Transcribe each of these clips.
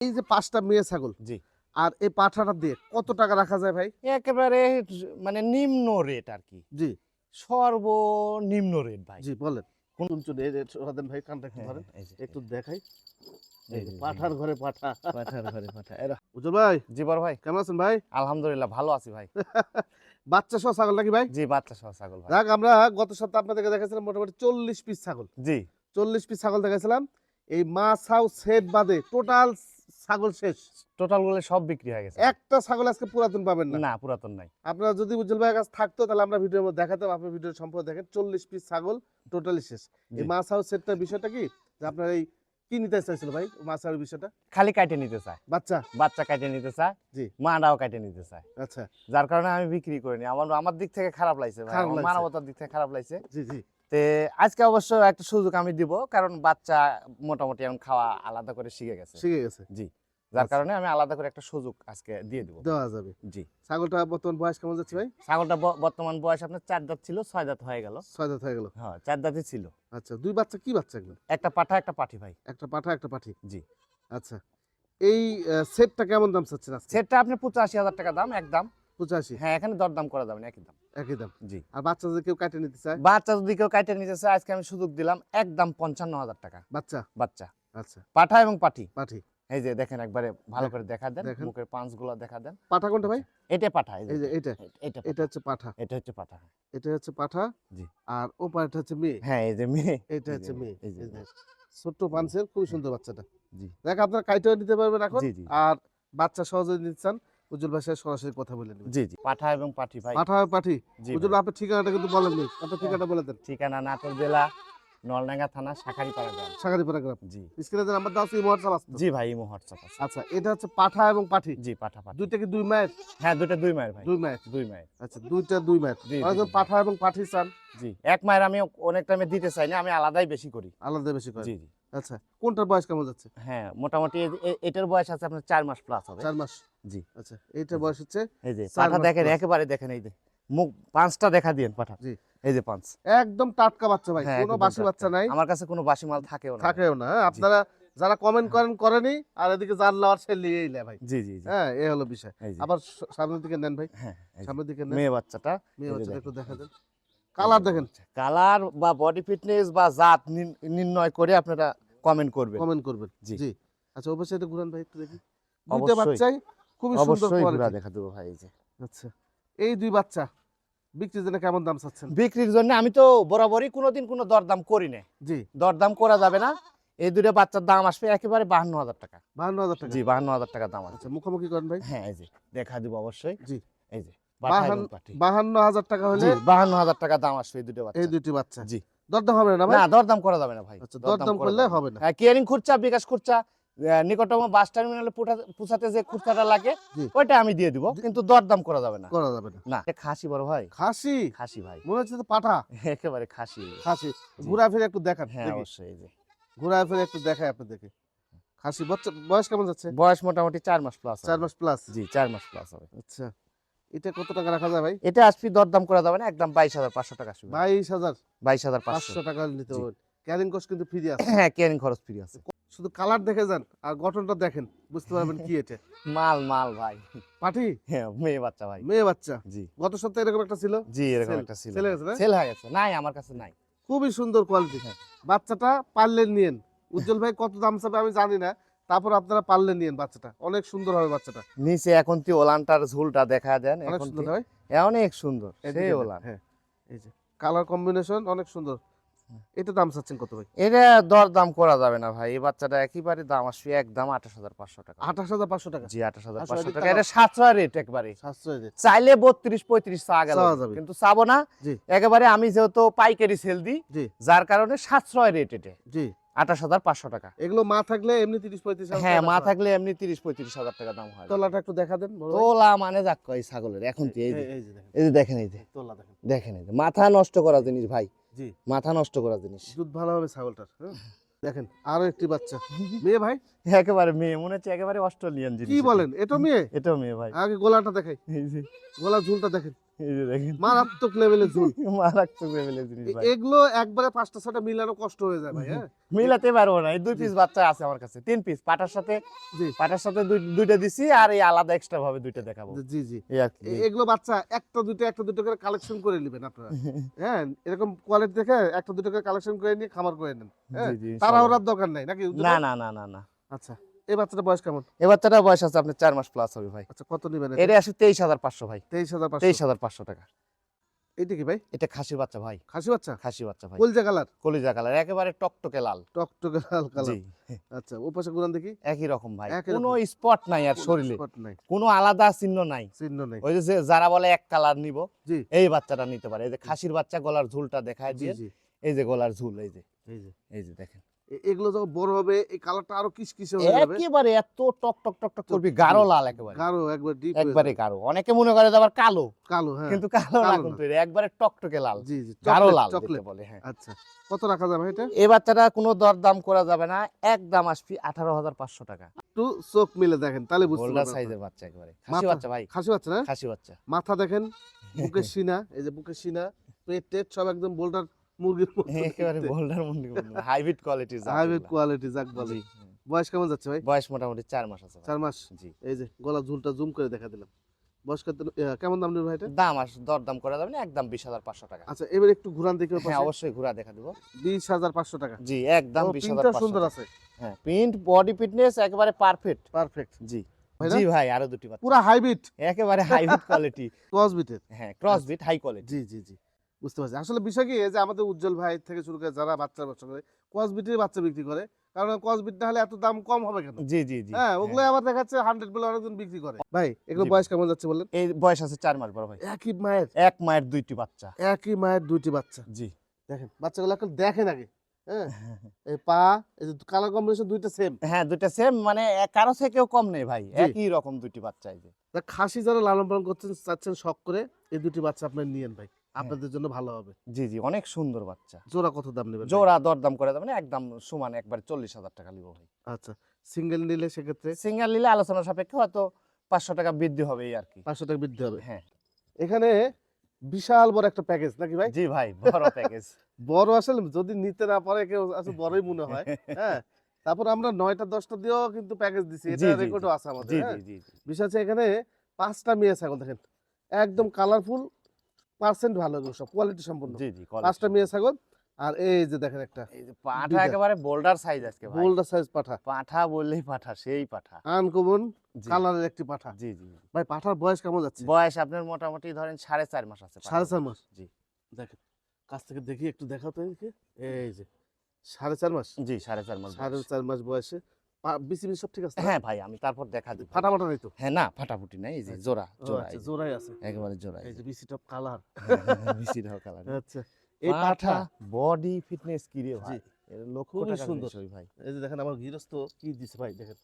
এই যে পাঁচটা মেয়ে ছাগল জি। আর এই পাঠাটা দিয়ে কত টাকা রাখা যায় ভাই? একেবারে মানে নিম্ন রেট আর কি। জি। সর্বনিম্ন রেট ভাই। জি বলেন। কোন ভাই কানটা একটু হ্যাঁ, ধরেন। একটু দেখাই। পাঠার ঘরে পাঠা। পাঠার ঘরে পাঠা। এরা উজ্জ্বল ভাই। জি বড় ভাই। কেমন আছেন ভাই? আলহামদুলিল্লাহ ভালো আছি ভাই। বাচ্চা সহ ছাগল নাকি ভাই? জি বাচ্চা সহ ছাগল ভাই। যাক আমরা গত সপ্তাহে আপনাদেরকে দেখাছিলাম মোটামুটি চল্লিশ পিস ছাগল। জি। চল্লিশ পিস ছাগল দেখাছিলাম এই মা ছাউ সেট বাদে টোটাল ছাগল শেষ। টোটালগুলো সব বিক্রি হয়ে গেছে। একটা ছাগল আজকে পুরাতন পাবেন না। না পুরাতন নাই। আপনারা যদি উজ্জ্বল ভাইয়ের কাছে থাকতো তাহলে আমরা ভিডিওর মধ্যে দেখাতাম আপনি ভিডিও সম্পর্কে দেখেন চল্লিশ পিস ছাগল টোটালি শেষ। এই মাছ হাউস সেটটার বিষয়টা কি? যে আপনার এই কি নিতে চাইছিল ভাই মাছ হাউসের বিষয়টা? খালি কাটে নিতে চায়। বাচ্চা? বাচ্চা কাটে নিতে চায় জি। মাটাও কাটে নিতে চায়। আচ্ছা। যার কারণে আমি বিক্রি করিনি। আমার আমার দিক থেকে খারাপ লাগছে ভাই। মানবতার দিক থেকে খারাপ লাগছে। জি জি। তে আজকে অবশ্য একটা সুযোগ আমি দিব কারণ বাচ্চা মোটামুটি এখন খাওয়া আলাদা করে শিখে গেছে। শিখে গেছে। জি। যার আচ্ছা। কারণে আমি আলাদা করে একটা সুযোগ আজকে দিয়ে দিব। দেওয়া যাবে। জি। ছাগলটা বর্তমান বয়স কেমন যাচ্ছে ভাই? ছাগলটা বর্তমান বয়স আপনার চার দাঁত ছিল ছয় দাঁত হয়ে গেল। ছয় দাঁত হয়ে গেল। হ্যাঁ চার দাঁতই ছিল। আচ্ছা দুই বাচ্চা কি বাচ্চা এগুলো? একটা পাঠা একটা পাঠি ভাই। একটা পাঠা একটা পাঠি? জি। আচ্ছা এই সেটটা কেমন দাম চাচ্ছেন আজকে? সেটটা আপনি পঁচাশি হাজার টাকা দাম একদম পঁচাশি? হ্যাঁ এখানে দরদাম করা যাবে না একই দাম। একই দাম। জি। আর বাচ্চা যদি কেউ কাটে নিতে চায়? বাচ্চা যদি কেউ কাটে নিতে চায় আজকে আমি সুযোগ দিলাম একদম পঞ্চান্ন হাজার টাকা। বাচ্চা? বাচ্চা। আচ্ছা। পাঠা এবং পাঠি। পাঠি। এই যে দেখেন একবারে ভালো করে দেখা দেন মুখের পাঁচগুলো দেখা দেন। পাঠা কোনটা ভাই? এটা পাঠা এই যে এটা। এটা এটা হচ্ছে পাঠা। এটা হচ্ছে পাঠা। এটা হচ্ছে পাঠা। জি। আর ও পাঠা হচ্ছে মেয়ে। হ্যাঁ এই যে মেয়ে। এটা হচ্ছে মেয়ে। এই যে, ছোট্ট পাঞ্চের খুব সুন্দর বাচ্চাটা। জি। দেখ আপনার কাইটেও নিতে পারবেন এখন। আর বাচ্চা সহজে নিতে চান উজ্জ্বল ভাই সরাসরি কথা বলে নেবেন। জি জি। পাঠা এবং পাঠি ভাই। পাঠা আর পাঠি। উজ্জ্বল আপনার ঠিকানাটা কিন্তু বলেননি আপনার ঠিকানাটা বলে দেন। ঠিকানা নাটোর জেলা নলডাঙ্গা থানা শাখারিপাড়া গ্রাম। সাগারিপাড়া গ্রাম। জি। স্ক্রিনে যে নাম্বার দাও সেই হোয়াটসঅ্যাপ আসতো। জি ভাই ইমো হোয়াটসঅ্যাপ আছে আচ্ছা এটা হচ্ছে পাঠা এবং পাঠি? জি পাঠা পাঠা। দুইটা কি দুই মায়ের? হ্যাঁ দুইটা দুই মায়ের ভাই। দুই মায়ের? দুই মায়ের। আচ্ছা দুইটা দুই মায়ের। জি, অনেকজন পাঠা এবং পাঠি চান? জি এক মায়ের আমি অনেক টাইমে দিতে চাই না আমি আলাদাই বেশি করি। আলাদা বেশি করে জি জি। আচ্ছা কোনটার বয়স কেমন যাচ্ছে? হ্যাঁ মোটামুটি এটার বয়স আছে আপনার চার মাস প্লাস হবে। চার মাস? জি। আচ্ছা এইটার বয়স হচ্ছে এই যে পাঠা দেখেন একেবারে দেখেন এই যে মুখ পাঁচটা দেখা দিয়েন পাঠা। জি। এই যে পাঁচ একদম টাটকা বাচ্চা ভাই হ্যাঁ, কোনো বাসি বাচ্চা নাই। আমার কাছে কোনো বাসি মাল থাকেও না। থাকেও না হ্যাঁ? আপনারা যারা কমেন্ট করেন করেনি আর এদিকে যার লওয়ার সে নিয়েই ভাই। জি জি হ্যাঁ এই হলো বিষয়। আবার সামনের দিকে নেন ভাই। হ্যাঁ সামনের দিকে নেন। মেয়ে বাচ্চাটা মেয়ে বাচ্চাটা একটু দেখা দেন। কালার দেখেন। কালার বা বডি ফিটনেস বা জাত নির্ণয় করে আপনারা কমেন্ট করবেন। কমেন্ট করবেন। জি। জি। আচ্ছা অবশ্যই এটা ঘুরান ভাই একটু দেখি। দুইটা বাচ্চাই খুবই সুন্দর কোয়ালিটি দেখা দেবো ভাই এই যে। আচ্ছা এই দুই বাচ্চা। বিক্রির জন্য কেমন দাম চাচ্ছেন? বিক্রির জন্য আমি তো বরাবরই কোনোদিন কোনো দরদাম করি না জি। দরদাম করা যাবে না। এই দুটো বাচ্চার দাম আসবে একেবারে বাহান্ন হাজার টাকা। বাহান্ন হাজার টাকা? জি বাহান্ন হাজার টাকা দাম আসবে। আচ্ছা মুখোমুখি করেন ভাই। হ্যাঁ এই যে দেখা দিব অবশ্যই। জি। এই যে বাহান্ন- হাজার টাকা হলে বাহান্ন হাজার টাকা দাম আসবে এই দুটো বাচ্চা এই দুটি বাচ্চা? জি। দরদাম হবে না ভাই? না দরদাম করা যাবে না ভাই। আচ্ছা দরদাম করলে হবে না। হ্যাঁ কেয়ারিং খুরচা বিকাশ খুরচা নিকটতম বাস টার্মিনালে পুছাতে যে খুরচাটা লাগে ওইটা আমি দিয়ে দিব কিন্তু দরদাম করা যাবে না। করা যাবে না। না। এটা খাসি বড় ভাই। খাসি? খাসি ভাই। মনে হচ্ছে পাঠা। একেবারে খাসি। খাসি। জি। ঘুরা ফিরে একটু দেখান হ্যাঁ অবশ্যই এই যে ঘুরা ফিরে একটু দেখায় আপনাদেরকে। খাসি বয়স কেমন যাচ্ছে? বয়স মোটামুটি চার মাস প্লাস চার মাস প্লাস জি চার মাস প্লাস হবে। আচ্ছা। এটা কত টাকা রাখা যায় ভাই? এটা আসবি দরদাম করা যাবে না একদম বাইশ হাজার পাঁচশো টাকা আসবে। বাইশ হাজার। বাইশ হাজার পাঁচশো। টাকা নিতে। হবে। ক্যারিং কস্ট কিন্তু ফ্রি আছে। হ্যাঁ কেয়ারিং খরচ ফ্রি আছে। শুধু কালার দেখে যান আর গঠনটা দেখেন বুঝতে পারবেন কি এটা। মাল মাল ভাই। পাঠি হ্যাঁ মেয়ে বাচ্চা ভাই। মেয়ে বাচ্চা? জি। গত সপ্তাহে এরকম একটা ছিল? জি এরকম একটা ছিল। হয়ে সেল হয়ে গেছে। নাই আমার কাছে নাই। খুবই সুন্দর কোয়ালিটি হ্যাঁ। বাচ্চাটা পারলে নিয়েন। উজ্জ্বল ভাই কত দাম চাবে আমি জানি না। তারপর আপনারা পারলে নিয়েন বাচ্চাটা। অনেক সুন্দর হবে বাচ্চাটা। নিচে এখন তুই ওলানটার ঝুলটা দেখা দেন? অনেক সুন্দর তুই- হয়। অনেক সুন্দর। সেই ওলান। হ্যাঁ। এই যে কালার কম্বিনেশন অনেক সুন্দর। এটা দাম চাচ্ছেন কত ভাই? এটা দর দাম করা যাবে না ভাই। এই বাচ্চাটা একেবারে দাম আসবে একদম আঠাশ হাজার পাঁচশো টাকা। আঠাশ হাজার পাঁচশো টাকা? জি আঠাশ হাজার পাঁচশো টাকা। এটা সাতশো রেট একবারে। সাতশো চাইলে বত্রিশ পঁয়ত্রিশ চা গেল। কিন্তু চাবো না। একেবারে আমি যেহেতু পাইকারি সেল দিই যার কারণে সাতশয় রেট এটা। জি। আঠাশ হাজার পাঁচশো টাকা। এগুলো মা থাকলে এমনি তিরিশ পঁয়ত্রিশ হ্যাঁ মা থাকলে এমনি তিরিশ পঁয়ত্রিশ হাজার টাকা দাম হয়। তোলাটা একটু দেখা দেন তোলা মানে যাক কয় ছাগলের। এখন এই এই- এই এই যে দেখেন এই যে। তোলা দেখেন। দেখেন এই যে। মাথা নষ্ট করা জিনিস ভাই। জি। মাথা নষ্ট করা জিনিস। দুধ ভালো হবে ছাগলটার হ্যাঁ? দেখেন আরও একটি বাচ্চা। মেয়ে ভাই? একেবারে মেয়ে মনে হচ্ছে একেবারে অস্ট্রেলিয়ান জিনিস কি বলেন? এটা মেয়ে? এটা মেয়ে ভাই। আগে গোলাটা দেখাই। গোলা ঝুলটা দেখেন। মারাত্মক লেভেলের ঝুল মারাত্মক লেভেলের জিনিস ভাই। এগুলো একবারে পাঁচটা ছটা মিলানো কষ্ট হয়ে যায় ভাই হ্যাঁ? মিলাতে পারব না। এই দুই পিস বাচ্চা আছে আমার কাছে। তিন পিস পাটার সাথে জি। পাটার সাথে দুইটা দিছি আর এই আলাদা এক্সট্রা ভাবে দুইটা দেখাবো। জি জি। এগুলো বাচ্চা একটা দুটো একটা দুটো করে কালেকশন করে নেবেন আপনারা। হ্যাঁ? এরকম কোয়ালিটি দেখে একটা দুটো করে কালেকশন করে নিয়ে খামার করে নেন। হ্যাঁ? তারা। ওরার দরকার নাই নাকি? না না না না না। আচ্ছা। এই বাচ্চাটা বয়স কেমন? এই বাচ্চাটা বয়স আছে আপনার চার মাস প্লাস হবে ভাই। আচ্ছা কত নেবেন এটা? আসলে তেইশ হাজার পাঁচশো ভাই। তেইশ হাজার তেইশ হাজার পাঁচশো টাকা। এইটা কি ভাই? এটা খাসির বাচ্চা ভাই। খাসি বাচ্চা? খাসি বাচ্চা ভাই। কলজা কালার? কলিজা কালার একেবারে টকটকে লাল। টকটকে লাল কালার। আচ্ছা ও পাশে গুলান দেখি। একই রকম ভাই। কোনো স্পট নাই আর শরীরে। কোনো আলাদা চিহ্ন নাই। চিহ্ন নাই। ওই যে যারা বলে এক কালার নিব জি। এই বাচ্চাটা নিতে পারে। এই যে খাসির বাচ্চা গলার ঝুলটা দেখায় দিয়ে এই যে গলার ঝুল এই যে। এই যে। এই যে দেখেন। এগুলো যখন বড় হবে এই কালারটা আরও কিসকিসে হয়ে যাবে। একেবারে এত টক টক টক টক করবি। গাঢ় লাল একেবারে। গাঢ় একবার ডিপ একবারে গাঢ়। অনেকে মনে করে যে আবার কালো। কালো হ্যাঁ কিন্তু কালো না কিন্তু একবারে টকটকে লাল। জি জি গাঢ় লাল চকলেট। বলে হ্যাঁ। আচ্ছা কত রাখা যাবে এটা? এই বাচ্চাটা কোনো দরদাম করা যাবে না একদম আসবি আঠারো হাজার পাঁচশো টাকা। একটু চোখ মিলে দেখেন তাহলে বুঝতে পারবেন সাইজের বাচ্চা একেবারে। খাসি বাচ্চা ভাই। খাসি বাচ্চা না? খাসি বাচ্চা। মাথা দেখেন বুকের সিনা এই যে বুকের সিনা পেট টেট সব একদম বোল্ডার মুরগির একেবারে গোল্ডার মুন্ডি হাইব্রিড কোয়ালিটি হাইব্রিড কোয়ালিটি যাক বলে বয়স কেমন যাচ্ছে ভাই? বয়স মোটামুটি চার মাস আছে চার মাস? জি। এই যে গলা ঝুলটা জুম করে দেখা দিলাম। বয়স কত কেমন দাম নেবে ভাই এটা? দাম আস দরদাম করা যাবে না একদম বিশ হাজার পাঁচশো টাকা। আচ্ছা এবার একটু ঘুরান দেখি হ্যাঁ অবশ্যই ঘুরা দেখা দিব। বিশ হাজার পাঁচশো টাকা। জি একদম বিশ হাজার সুন্দর আছে। হ্যাঁ প্রিন্ট বডি ফিটনেস একেবারে পারফেক্ট পারফেক্ট জি। জি ভাই আরও দুটি পুরা হাইব্রিড একেবারে হাইব্রিড কোয়ালিটি ক্রস বিটের হ্যাঁ ক্রস বিট হাই কোয়ালিটি জি জি জি। বুঝতে পারছি। আসলে বিষয় কি যে আমাদের উজ্জ্বল ভাই থেকে শুরু করে যারা বাচ্চার ব্যবসা করে কসবিটের বাচ্চা বিক্রি করে কারণ কসবিট না হলে এত দাম কম হবে কেন? জি জি জি হ্যাঁ ওগুলো আবার দেখাচ্ছে হান্ড্রেড বলে অনেকজন বিক্রি করে। ভাই এগুলো বয়স কেমন যাচ্ছে বললেন এই বয়স আছে চার মাস বড় ভাই। একই মায়ের? এক মায়ের দুইটি বাচ্চা। একই মায়ের দুইটি বাচ্চা। জি। দেখেন বাচ্চাগুলো এখন দেখেন আগে হ্যাঁ? এই পা এই কালার কম্বিনেশন দুইটা সেম হ্যাঁ দুইটা সেম মানে কারও থেকেও কম নেই ভাই একই রকম দুইটি বাচ্চা এই যে। খাসি যারা লালন পালন করছেন চাচ্ছেন শখ করে এই দুটি বাচ্চা আপনার নিয়েন ভাই। হ্যাঁ। আপনাদের জন্য ভালো হবে। জি জি অনেক সুন্দর বাচ্চা। জোড়া কত দাম নেবেন? জোড়া দরদাম করে দেবেন একদম সমান একবার চল্লিশ হাজার টাকা নিব ভাই। আচ্ছা সিঙ্গেল নিলে সেক্ষেত্রে? সিঙ্গেল নিলে আলোচনা সাপেক্ষে হয়তো পাঁচশো টাকা বৃদ্ধি হবে এই আর কি। পাঁচশো টাকা বৃদ্ধি হবে। হ্যাঁ। এখানে বিশাল বড় একটা প্যাকেজ নাকি ভাই? জি ভাই বড় প্যাকেজ বড় আসলে যদি নিতে না পারে কেউ আসলে বড়ই মনে হয়। হ্যাঁ তারপর আমরা নয়টা দশটা দিয়েও কিন্তু প্যাকেজ দিছি। এটা রেকর্ডও আছে আমাদের হ্যাঁ? জি জি জি। বিষয় হচ্ছে এখানে পাঁচটা মেয়ে ছাগল দেখেন। একদম কালারফুল পার্সেন্ট ভালো সব কোয়ালিটি সম্পূর্ণ জি জি পাঁচটা মেয়ে ছাগল আর এই যে দেখেন একটা এই যে পাঠা একেবারে বোল্ডার সাইজ আজকে ভাই। বোল্ডার সাইজ পাঠা। পাঠা বললেই পাঠা সেই পাঠা। আনকমন কালারের একটি পাঠা। জি জি। ভাই পাঠার বয়স কেমন যাচ্ছে? বয়স আপনার মোটামুটি ধরেন সাড়ে চার মাস আছে সাড়ে চার মাস? জি। দেখেন কাছ থেকে দেখি একটু দেখাও তো এই যে সাড়ে চার মাস? জি সাড়ে চার মাস সাড়ে। চার মাস বয়সে পা- বিসি বিসি সব ঠিক আছে হ্যাঁ ভাই আমি তারপর দেখা দিব। ফাটা ফাটা নেই তো? হ্যাঁ না ফাটাফুটি নাই এই যে আচ্ছা। জোড়া জোড়া আচ্ছা, জোড়াই আছে। একেবারে জোড়া এই যে। বিসি টপ কালার। মিষ্টি ঢাকা কালার। আচ্ছা এই পাঠা বডি ফিটনেস কি রে ভাই? এর লক্ষ খুবই টাকার সুন্দর। ভাই। এই যে দেখেন আমার গৃহস্থ কি দিছে ভাই দেখেন।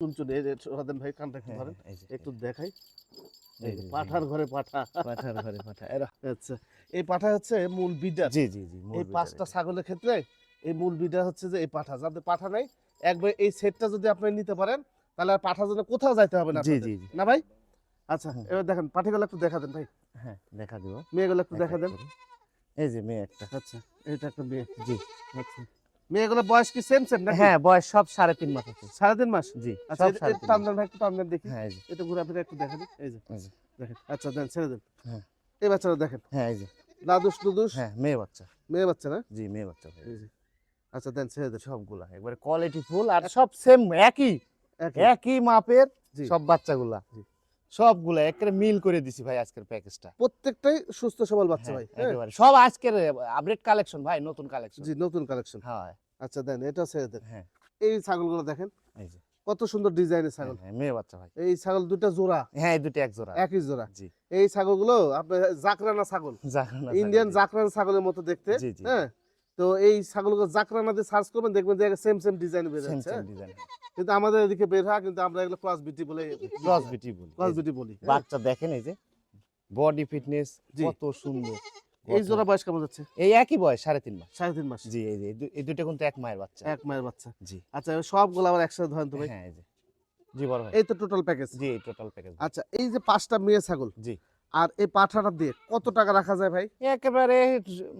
চুনচুন এই যে রাধেন ভাই কানটা একটু হ্যাঁ, ধরেন। একটু দেখাই। পাঠার ঘরে পাঠা। পাঠার ঘরে পাঠা এরা। আচ্ছা এই পাঠা হচ্ছে মূল বিডার। জি জি জি এই পাঁচটা ছাগলের ক্ষেত্রে এই মূল বিদ্যা হচ্ছে যে এই পাঠা। যাদের পাঠা নাই একবার এই সেটটা যদি আপনি নিতে পারেন তাহলে আর পাঠার জন্য কোথাও যাইতে হবে না জি জি না ভাই? আচ্ছা হুম। এবার দেখেন পাঠিগুলো একটু দেখা দেন ভাই। হ্যাঁ দেখা দিব। মেয়েগুলো একটু দেখা দেন। এই যে মেয়ে একটা। আচ্ছা এটা একটা মেয়ে। জি। আচ্ছা। মেয়েগুলো বয়স কি সেম সেম না হ্যাঁ বয়স সব সাড়ে তিন মাস আছে। সাড়ে তিন মাস? জি আচ্ছা টান দেন একটু টান দেন দেখি। হ্যাঁ এটা ঘুরে আপনি একটু দেখা দিন। এই যে দেখেন। আচ্ছা দেন ছেড়ে দেন। হ্যাঁ। এই বাচ্চারা দেখেন। হ্যাঁ এই যে। দাদুস দুদুস হ্যাঁ মেয়ে বাচ্চা। মেয়ে বাচ্চা না? জি মেয়ে বাচ্চা এই যে। আচ্ছা দেন ছেড়ে দেন সবগুলা। একবারে কোয়ালিটি ফুল আর সব সেম একই? একই। মাপের সব বাচ্চাগুলা? সবগুলা একেবারে মিল করে দিছি ভাই আজকের প্যাকেজটা প্রত্যেকটাই সুস্থ সবল বাচ্চা ভাই হ্যাঁ? একেবারে। সব আজকের আপডেট কালেকশন ভাই নতুন কালেকশন জি নতুন কালেকশন হ্যাঁ। আচ্ছা দেন এটা ছেড়ে দেন। হ্যাঁ। এই ছাগলগুলো দেখেন এই যে। কত সুন্দর ডিজাইনের ছাগল। হ্যাঁ, হ্যাঁ, মেয়ে বাচ্চা ভাই। এই ছাগল দুটা জোড়া। হ্যাঁ এই দুটো এক জোড়া। একই জোড়া। জি। এই ছাগলগুলো আপনার জাকরানা ছাগল। জাগরণা ইন্ডিয়ান জাকরানা ছাগলের মতো দেখতে হ্যাঁ? তো এই ছাগলগুলো জাকরানা দিয়ে সার্চ করবেন দেখবেন যে সেম সেম ডিজাইন বের হচ্ছে সেম হ্যাঁ? ডিজাইন কিন্তু আমাদের এদিকে বের হয় কিন্তু আমরা এগুলো ক্রস বিটি বলে ক্রস বিটি বলি। ক্রস এই বিটি বলি? বাচ্চা দেখেন এই যে বডি ফিটনেস কত সুন্দর এই জোড়া বয়স কেমন যাচ্ছে? এই একই বয়স সাড়ে তিন মাস। সাড়ে তিন মাস। জি এই যে এই দুটো কিন্তু এক মায়ের বাচ্চা। এক মায়ের বাচ্চা। জি। আচ্ছা সবগুলো আবার একসাথে ধরেন তো ভাই। হ্যাঁ এই যে। জি বড় ভাই। এই তো টোটাল প্যাকেজ জি এই টোটাল প্যাকেজ আচ্ছা এই যে পাঁচটা মেয়ে ছাগল। জি। আর এই পাঠাটা দিয়ে কত টাকা রাখা যায় ভাই? একেবারে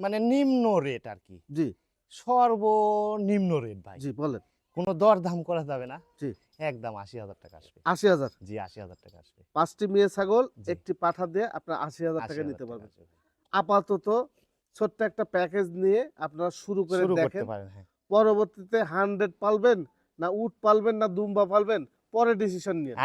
মানে নিম্ন রেট আর কি জি। সর্বনিম্ন রেট ভাই। জি বলেন। কোনো দর দাম করা যাবে না। জি। একদম আশি হাজার টাকা আসবে। আশি হাজার? জি আশি হাজার টাকা আসবে। পাঁচটি মেয়ে ছাগল একটি পাঠা দিয়ে আপনার আশি হাজার টাকা নিতে পারবেন। আপাতত ছোট্ট একটা প্যাকেজ নিয়ে আপনারা শুরু করে দেখেন। হ্যাঁ। পরবর্তীতে হান্ড্রেড পালবেন না উট পালবেন না দুম্বা পালবেন পরে ডিসিশন নিয়ে।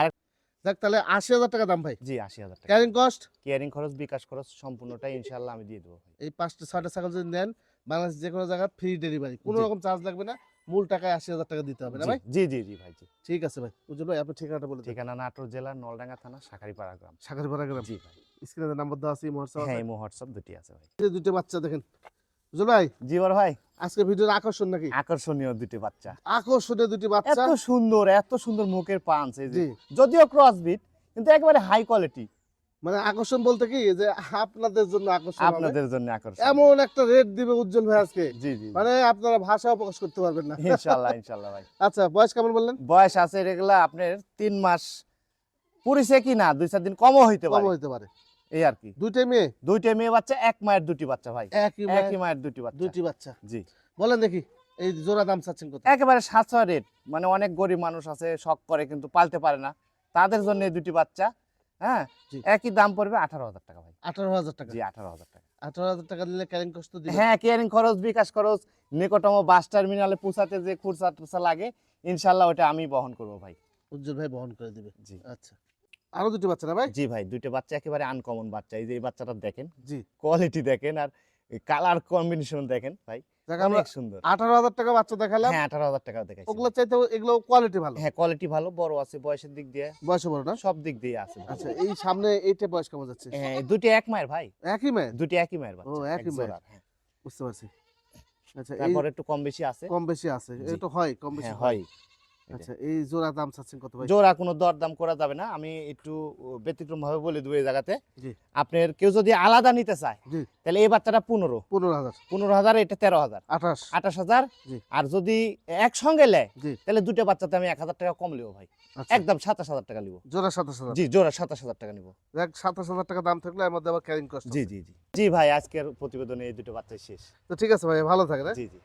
দেখ তাহলে আশি হাজার টাকা দাম ভাই। জি আশি হাজার টাকা। ক্যারিং কস্ট কেয়ারিং খরচ বিকাশ খরচ সম্পূর্ণটাই ইনশাল্লাহ আমি দিয়ে দেবো এই পাঁচটা ছয়টা ছাগল যদি নেন বাংলাদেশ যে কোনো জায়গায় ফ্রি ডেলিভারি কোনো রকম চার্জ লাগবে না মূল টাকায় আশি হাজার টাকা দিতে হবে না ভাই? জি জি জি ভাই জি। ঠিক আছে ভাই। উজ্জ্বল ভাই আপনার ঠিকানাটা বলে ঠিকানা নাটোর জেলার নলডাঙ্গা থানা শাখারিপাড়া গ্রাম। সাগরপাড়া গ্রাম। জি ভাই। স্ক্রিনে নাম্বার দেওয়া আছে মহর্ষা হ্যাঁ ইমো হোয়াটসঅ্যাপ দুটি আছে ভাই। দুটো বাচ্চা দেখেন। উজ্জ্বল ভাই জি বড় ভাই। আজকে ভিডিওর আকর্ষণ নাকি? আকর্ষণীয় দুটি বাচ্চা। আকর্ষণীয় দুটি বাচ্চা। এত সুন্দর এত সুন্দর মুখের পাঞ্চ এই যে। যদিও ক্রসবিট কিন্তু একেবারে হাই কোয়ালিটি মানে আকর্ষণ বলতে কি যে আপনাদের জন্য আকর্ষণ আপনাদের জন্য আকর্ষণ। এমন একটা রেট দিবে উজ্জ্বল ভাই আজকে। জি জি। মানে আপনারা ভাষাও প্রকাশ করতে পারবেন না। ভাই। আচ্ছা বয়স কেমন বললেন? বয়স আছে আপনার তিন মাস। পুরিছে কি না দুই চার দিন কমও হইতে কম পারে। হইতে পারে। এই আর কি। দুইটাই মেয়ে? দুইটা মেয়ে বাচ্চা এক মায়ের দুটি বাচ্চা ভাই। একই মায়ের মায়ের দুটি বাচ্চা। দুইটি বাচ্চা। জি। বলেন দেখি এই জোড়া দাম চাচ্ছেন কত? একেবারে সাতশো রেট মানে অনেক গরিব মানুষ আছে শখ করে কিন্তু পালতে পারে না। তাদের জন্য এই দুটি বাচ্চা হ্যাঁ? একই দাম পড়বে আঠারো হাজার টাকা ভাই। আঠারো হাজার টাকা। জি আঠারো হাজার টাকা। আঠারো হাজার টাকা দিলে ক্যারিং কষ্ট হ্যাঁ কেয়ারিং খরচ বিকাশ খরচ নিকটতম বাস টার্মিনালে পৌঁছাতে যে খুরসা টুরসা লাগে ইনশাল্লাহ ওটা আমি বহন করব ভাই। উজ্জ্বল ভাই বহন করে দিবে। জি। আচ্ছা। আরও দুটি বাচ্চা না ভাই? জি ভাই দুইটা বাচ্চা একেবারে আনকমন বাচ্চা। এই যে এই বাচ্চাটা দেখেন জি। কোয়ালিটি দেখেন আর কালার কম্বিনেশন দেখেন ভাই অনেক সুন্দর। আঠারো হাজার টাকা বাচ্চা দেখালাম। হ্যাঁ আঠারো হাজার টাকা দেখাইছি। ওগুলো চাইতে এগুলো কোয়ালিটি ভালো। হ্যাঁ কোয়ালিটি ভালো বড় আছে বয়সের দিক দিয়ে বয়স বড় না? সব দিক দিয়ে আছে আচ্ছা এই সামনে এইটা বয়স কেমন যাচ্ছে? হ্যাঁ দুটি এক মায়ের ভাই। একই দুটি একই মায়ের বাচ্চা ও, এক একই মায়ের। বুঝতে পারছি। আচ্ছা তারপর একটু কম বেশি আছে। কম বেশি আছে এটা হয় কম বেশি হয়। আচ্ছা এই জোড়া দাম চাচ্ছেন কত ভাই? জোড়া কোনো দরদাম করা যাবে না আমি একটু ব্যতিক্রম ভাবে বলে দেবো এই জায়গাতে। আপনার কেউ যদি আলাদা নিতে চায় তাহলে এই বাচ্চাটা পনেরো। পনেরো হাজার। পনেরো হাজার এটা তেরো হাজার। আঠাশ। আঠাশ হাজার আর যদি একসঙ্গে নেয় তাহলে দুটো বাচ্চাতে আমি এক হাজার টাকা কম লিবো ভাই। আচ্ছা। একদম সাতাশ হাজার টাকা লিবো জোড়া সাতাশ হাজার। জি জোড়া সাতাশ হাজার টাকা নিবো। সাতাশ হাজার টাকা দাম থাকলে মধ্যে আবার ক্যারিং কস্ট জি জি জি। জি ভাই আজকের প্রতিবেদনে এই দুটো বাচ্চাই শেষ। তো ঠিক আছে ভাই ভালো থাকে জি জি।